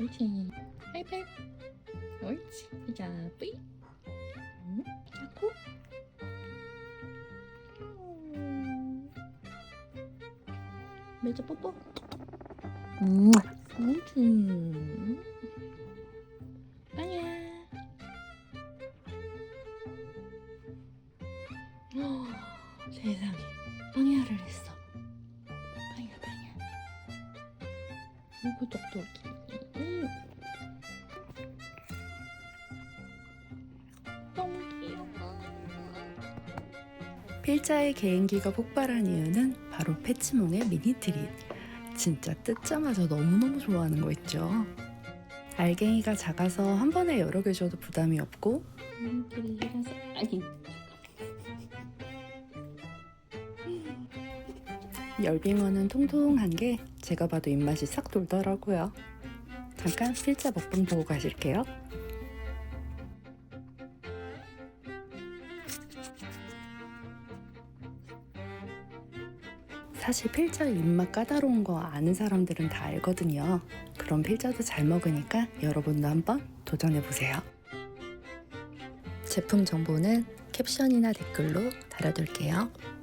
옳지. 하이파이브. 옳지. 자, 뿌이. 응? 자꾸. 음. 매주 뽀뽀. 음. 옳지. 빵야. 어, 세상에. 빵야를 했어. 똑똑이. 음. 너무 귀여워. 필자의 개인기가 폭발한 이유는 바로 패치몽의 미니 트릿. 진짜 뜯자마자 너무너무 좋아하는 거 있죠. 알갱이가 작아서 한 번에 여러 개 줘도 부담이 없고 미니트리라서 아니 열빙어는 통통한 게 제가 봐도 입맛이 싹 돌더라고요. 잠깐 필자 먹방 보고 가실게요. 사실 필자 입맛 까다로운 거 아는 사람들은 다 알거든요. 그럼 필자도 잘 먹으니까 여러분도 한번 도전해 보세요. 제품 정보는 캡션이나 댓글로 달아둘게요.